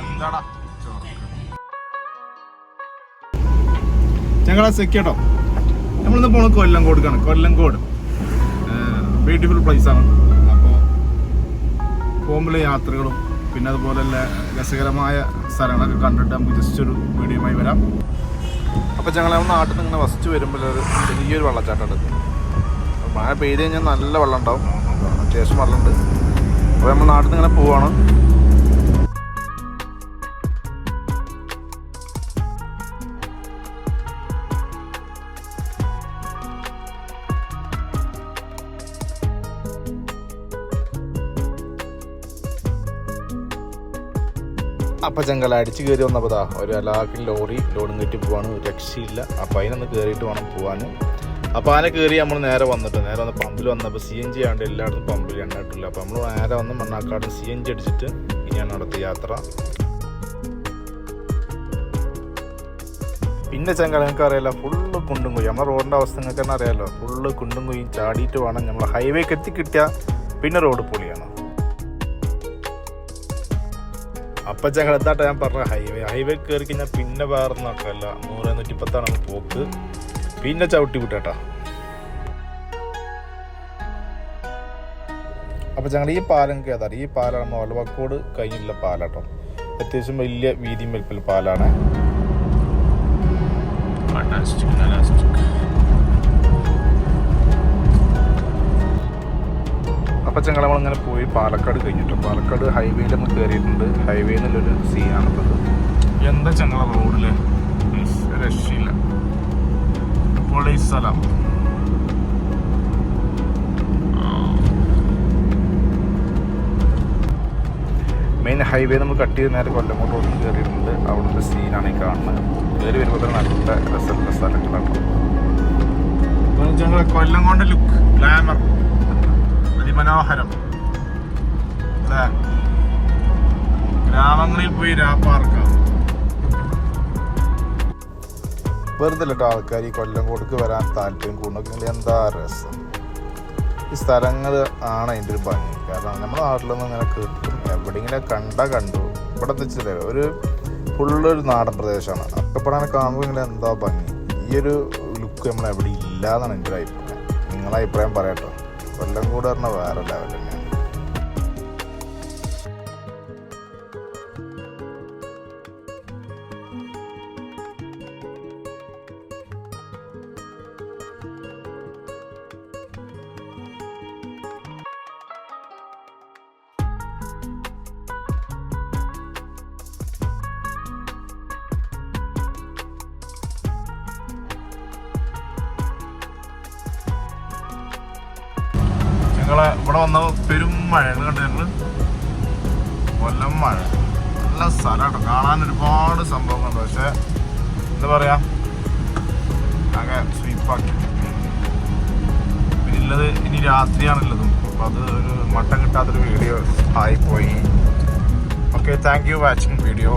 എന്താടാ? ഞങ്ങളെ സെക്കട്ടോ നമ്മളിന്ന് പോണത് കൊല്ലംകോടുക്കാണ്. കൊല്ലംകോട്. ബ്യൂട്ടിഫുൾ പ്ലേസ് ആണ്. അപ്പോൾ പോകുമ്പോൾ യാത്രകളും പിന്നെ അതുപോലെ രസകരമായ സ്ഥലങ്ങളൊക്കെ കണ്ടിട്ട് നമുക്ക് ജസ്റ്റ് ഒരു വീഡിയോയുമായി വരാം. അപ്പോൾ ഞങ്ങൾ നാട്ടിൽ നിന്ന് ഇങ്ങനെ വസിച്ച് വരുമ്പോൾ ഒരു ചെറിയൊരു വെള്ളച്ചാട്ടം എടുക്കും മഴ പെയ്ത് കഴിഞ്ഞാൽ നല്ല വെള്ളം ഉണ്ടാവും. അത്യാവശ്യം വെള്ളമുണ്ട്. അപ്പോൾ നമ്മൾ നാട്ടിൽ നിന്ന് ഇങ്ങനെ പോവാണ്. അപ്പം ചെങ്കല അടിച്ച് കയറി വന്നപ്പോൾ ഒരു അലാക്കിൽ ലോറി ലോഡും കയറ്റി പോവാണ് രക്ഷയില്ല. അപ്പം അതിനൊന്ന് കയറിയിട്ട് വേണം പോകാൻ അപ്പോൾ ആന കയറി നമ്മൾ നേരെ വന്നിട്ട് നേരെ വന്ന് പമ്പിൽ വന്നപ്പോൾ സി എൻ ജി ആണ്ട് എല്ലായിടത്തും പമ്പിൽ ഉണ്ടായിട്ടില്ല അപ്പോൾ നമ്മൾ നേരെ വന്ന് മണ്ണാക്കാട് സി എൻ ജി അടിച്ചിട്ട് ഇനിയാണ് അടുത്ത യാത്ര. പിന്നെ ചെങ്കാല നിങ്ങൾക്ക് അറിയാലോ ഫുള്ള് കുണ്ടും കുയ്യും നമ്മുടെ റോഡിന്റെ അവസ്ഥ നിങ്ങൾക്ക് തന്നെ അറിയാമല്ലോ ഫുള്ള് കുണ്ടും കുയ്യും ചാടിയിട്ട് വേണം നമ്മൾ ഹൈവേക്ക് എത്തിക്കിട്ടിയാൽ പിന്നെ റോഡ് പൊളിയാണ്. അപ്പൊ ഞങ്ങൾ ഞാൻ പറഞ്ഞ ഹൈവേ ഹൈവേ കയറി കഴിഞ്ഞാൽ പിന്നെ വേറെ നോക്കല്ല നൂറ് നൂറ്റിപ്പത്താണ് പോക്ക്. പിന്നെ ചവിട്ടി വിട്ടേട്ടാ. അപ്പൊ ഞങ്ങൾ ഈ പാലം കേതാ ഈ പാലാണ് ഒലവക്കോട് കഴിഞ്ഞുള്ള പാലാട്ടോ. അത്യാവശ്യം വലിയ വീതിയും വലിപ്പുള്ള പാലാണ്. അപ്പം ചെങ്ങൾ നമ്മളിങ്ങനെ പോയി പാലക്കാട് കഴിഞ്ഞിട്ട് പാലക്കാട് ഹൈവേയിൽ നമ്മൾ കയറിയിട്ടുണ്ട് ഒരു എന്നുള്ളൊരു സീനാണിപ്പത് എന്താ ചങ്ങള റോഡിൽ രക്ഷയില്ല. പൊളി സ്ഥലം മെയിൻ ഹൈവേ നമ്മൾ കട്ട് ചെയ്ത് നേരെ കൊല്ലങ്ങോട്ട് റോഡിൽ കയറിയിട്ടുണ്ട് അവിടുത്തെ സീനാണ് ഈ കാണുന്നത്. കയറി വരുമ്പോൾ തന്നെ നല്ല രസമുള്ള സ്ഥലങ്ങളാണ്. കൊല്ലം കൊണ്ട് ലുക്ക് ഗ്ലാമർ അതിമനോഹരം അല്ലേ? ഗ്രാമങ്ങളിൽ പോയി രാപ്പാർക്കാം വെറുതെ കേട്ടോ ആൾക്കാർ ഈ കൊല്ലം കൊടുക്ക് വരാൻ താല്പര്യം കൂടുന്നെങ്കിൽ എന്താ രസം? ഈ സ്ഥലങ്ങൾ ആണ് അതിന്റെ ഒരു ഭംഗി. കാരണം നമ്മുടെ നാട്ടിലൊന്നും ഇങ്ങനെ കിട്ടും എവിടെയെങ്കിലും കണ്ട കണ്ടു. ഇവിടെ വെച്ചില്ല ഒരു ഫുള്ളൊരു നാടൻ പ്രദേശമാണ്. അക്കപ്പെടാനെ കാണുമ്പോൾ ഇങ്ങനെ എന്താ ഭംഗി? ഈ ഒരു ലുക്ക് നമ്മൾ എവിടെ ഇല്ല എന്നാണ് എന്റെ ഒരു അഭിപ്രായം. നിങ്ങളെ അഭിപ്രായം പറയട്ടോ. കൊല്ലം കൂടെ പറഞ്ഞാൽ വേറെ ലെവൽ തന്നെയാണ്. ഞങ്ങളെ ഇവിടെ വന്ന പെരും മഴ. കണ്ടു കൊല്ലം മഴ. നല്ല സ്ഥലമാട്ടോ. കാണാൻ ഒരുപാട് സംഭവങ്ങളുണ്ട്. പക്ഷെ എന്താ പറയാ? അങ്ങനെ സ്വീപ്പാക്കി പിന്നെ ഉള്ളത് ഇനി രാത്രിയാണുള്ളതും. അപ്പൊ അത് ഒരു മട്ടം കിട്ടാത്തൊരു വീഡിയോ ആയിപ്പോയി okay thank you watching video